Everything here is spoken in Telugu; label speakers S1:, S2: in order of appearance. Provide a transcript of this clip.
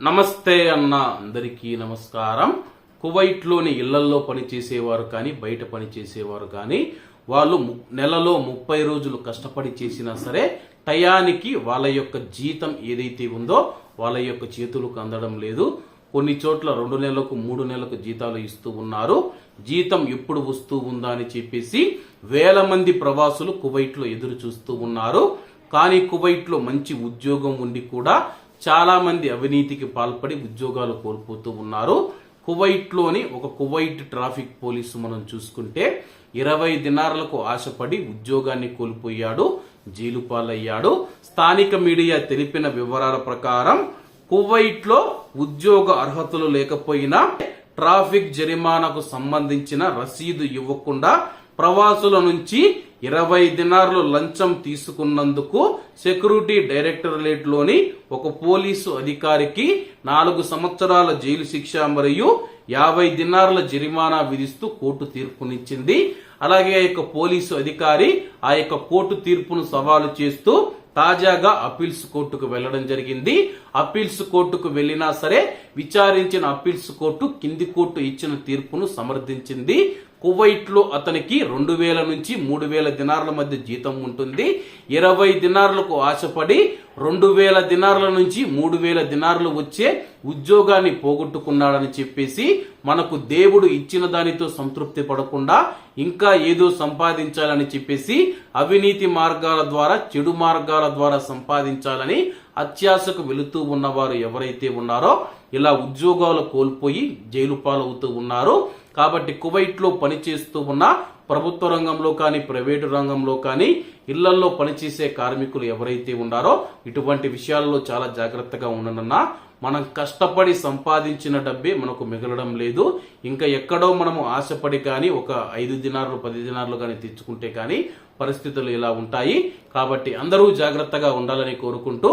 S1: నమస్తే అన్న అందరికీ నమస్కారం. కువైట్లోని ఇళ్ళల్లో పనిచేసేవారు కానీ బయట పనిచేసేవారు కానీ వాళ్ళు ము- నెలలో ముప్పై రోజులు కష్టపడి చేసినా సరే టయానికి వాళ్ళ యొక్క జీతం ఏదైతే ఉందో వాళ్ళ యొక్క చేతులకు అందడం లేదు. కొన్ని చోట్ల రెండు నెలలకు మూడు నెలలకు జీతాలు ఇస్తూ ఉన్నారు. జీతం ఎప్పుడు వస్తూ ఉందా అని చెప్పేసి వేల మంది ప్రవాసులు కువైట్లో ఎదురు చూస్తూ ఉన్నారు. కానీ కువైట్లో మంచి ఉద్యోగం ఉండి కూడా చాలా మంది అవినీతికి పాల్పడి ఉద్యోగాలు కోల్పోతూ ఉన్నారు. కువైట్లోని ఒక కువైట్ ట్రాఫిక్ పోలీసు మనం చూసుకుంటే ఇరవై దినార్లకు ఆశపడి ఉద్యోగాన్ని కోల్పోయాడు జైలు పాలయ్యాడు స్థానిక మీడియా తెలిపిన వివరాల ప్రకారం కువైట్లో ఉద్యోగ అర్హతలు లేకపోయినా ట్రాఫిక్ జరిమానాకు సంబంధించిన రసీదు ఇవ్వకుండా ప్రవాసుల నుంచి ఇరవై దినార్లు లంచం తీసుకున్నందుకు సెక్యూరిటీ డైరెక్టరేట్లోని ఒక పోలీసు అధికారికి నాలుగు సంవత్సరాల జైలు శిక్ష మరియు యాభై దినార్ల జరిమానా విధిస్తూ కోర్టు తీర్పునిచ్చింది. అలాగే ఆ యొక్క పోలీసు అధికారి ఆ యొక్క కోర్టు తీర్పును సవాలు చేస్తూ తాజాగా అప్పీల్స్ కోర్టుకు వెళ్ళడం జరిగింది. అప్పీల్స్ కోర్టుకు వెళ్ళినా సరే విచారించిన అప్పీల్స్ కోర్టు కింది కోర్టు ఇచ్చిన తీర్పును సమర్థించింది. కువైట్లో అతనికి రెండు వేల నుంచి మూడు వేల దినార్ల మధ్య జీతం ఉంటుంది. ఇరవై దినార్లకు ఆశపడి రెండు వేల దినార్ల నుంచి మూడు వేల దినార్లు వచ్చే ఉద్యోగాన్ని పోగొట్టుకున్నాడని చెప్పేసి మనకు దేవుడు ఇచ్చిన దానితో సంతృప్తి పడకుండా ఇంకా ఏదో సంపాదించాలని చెప్పేసి అవినీతి మార్గాల ద్వారా చెడు మార్గాల ద్వారా సంపాదించాలని అత్యాశకు వెళుతూ ఉన్నవారు ఎవరైతే ఉన్నారో ఇలా ఉద్యోగాలు కోల్పోయి జైలు పాలవుతూ ఉన్నారు. కాబట్టి కువైట్లో పనిచేస్తూ ఉన్న ప్రభుత్వ రంగంలో కానీ ప్రైవేటు రంగంలో కానీ ఇళ్ళల్లో పనిచేసే కార్మికులు ఎవరైతే ఉన్నారో ఇటువంటి విషయాల్లో చాలా జాగ్రత్తగా ఉండనన్నా మనం కష్టపడి సంపాదించిన డబ్బే మనకు మిగలడం లేదు. ఇంకా ఎక్కడో మనము ఆశపడి కానీ ఒక ఐదు దినారులు పది దినారులు కానీ తెచ్చుకుంటే కానీ పరిస్థితులు ఇలా ఉంటాయి. కాబట్టి అందరూ జాగ్రత్తగా ఉండాలని కోరుకుంటూ